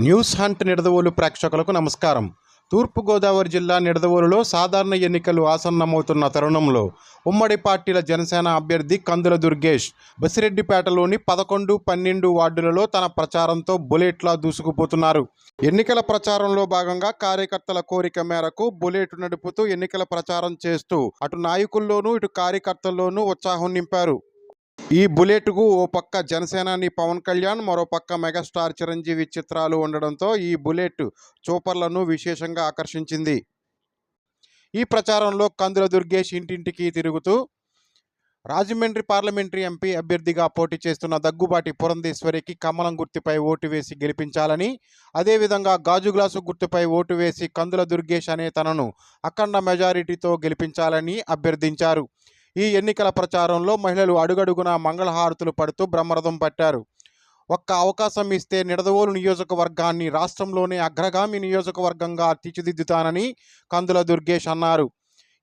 News hunt Nidadavolu ప్రేక్షకులకు నమస్కారం. తూర్పుగోదావరి జిల్లా నిడదవోలులో సాధారణ ఎన్నికలు ఆసన్నమవుతున్న తరుణంలో ఉమ్మడి పార్టీల జనసేన అభ్యర్థి కందుల దుర్గేష్ బసిరెడ్డిపేటలోని పదకొండు పన్నెండు వార్డులలో తన ప్రచారంతో బుల్లెట్లా దూసుకుపోతున్నారు. ఎన్నికల ప్రచారంలో భాగంగా కార్యకర్తల కోరిక మేరకు బుల్లెట్ నడుపుతూ ఎన్నికల ప్రచారం చేస్తూ అటు నాయకుల్లోనూ ఇటు కార్యకర్తల్లోనూ ఉత్సాహం నింపారు. ఈ బుల్లెట్కు ఓ పక్క జనసేనాని పవన్ కళ్యాణ్ మరో పక్క మెగాస్టార్ చిరంజీవి చిత్రాలు ఉండడంతో ఈ బుల్లెట్ చూపర్లను విశేషంగా ఆకర్షించింది. ఈ ప్రచారంలో కందుల దుర్గేష్ ఇంటింటికి తిరుగుతూ రాజమండ్రి పార్లమెంటరీ ఎంపీ అభ్యర్థిగా పోటీ చేస్తున్న దగ్గుబాటి పురంధేశ్వరికి కమలం గుర్తుపై ఓటు వేసి గెలిపించాలని అదేవిధంగా గాజు గ్లాసు గుర్తుపై ఓటు వేసి కందుల దుర్గేష్ అనే తనను అఖండ మెజారిటీతో గెలిపించాలని అభ్యర్థించారు. ఈ ఎన్నికల ప్రచారంలో మహిళలు అడుగడుగునా మంగళహారతులు పడుతూ బ్రహ్మరథం పట్టారు. ఒక్క అవకాశం ఇస్తే నిడదవోలు నియోజకవర్గాన్ని రాష్ట్రంలోనే అగ్రగామి నియోజకవర్గంగా తీర్చిదిద్దుతానని కందుల దుర్గేష్ అన్నారు.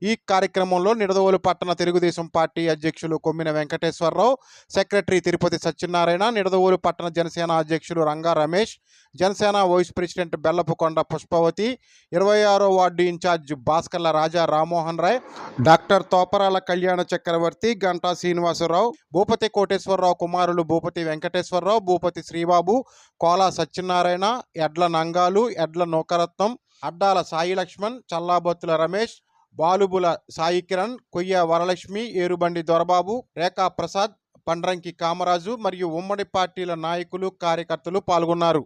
ఈ కార్యక్రమంలో నిడదవోలు పట్టణ తెలుగుదేశం పార్టీ అధ్యక్షులు కొమ్మిన వెంకటేశ్వరరావు సెక్రటరీ తిరుపతి సత్యనారాయణ నిడదవోలు పట్టణ జనసేన అధ్యక్షులు రంగా రమేష్ జనసేన వైస్ ప్రెసిడెంట్ బెల్లపుకొండ పుష్పవతి ఇరవై ఆరో ward incharge Bhaskarla Raja Rammohan Roy doctor Toparala Kalyana Chakravarthi Ganta Srinivasa Rao Bhupathi Koteswara Rao కుమారులు భూపతి వెంకటేశ్వరరావు భూపతి శ్రీబాబు కోలా సత్యనారాయణ ఎడ్ల నంగాలు ఎడ్ల నూకరత్నం అడ్డాల సాయి లక్ష్మణ్ చల్లాబొత్తుల రమేష్ బాలుబుల సాయి కిరణ్ కొయ్య వరలక్ష్మి ఏరుబండి దొరబాబు రేఖా ప్రసాద్ పండ్రంకి కామరాజు మరియు ఉమ్మడి పార్టీల నాయకులు కార్యకర్తలు పాల్గొన్నారు.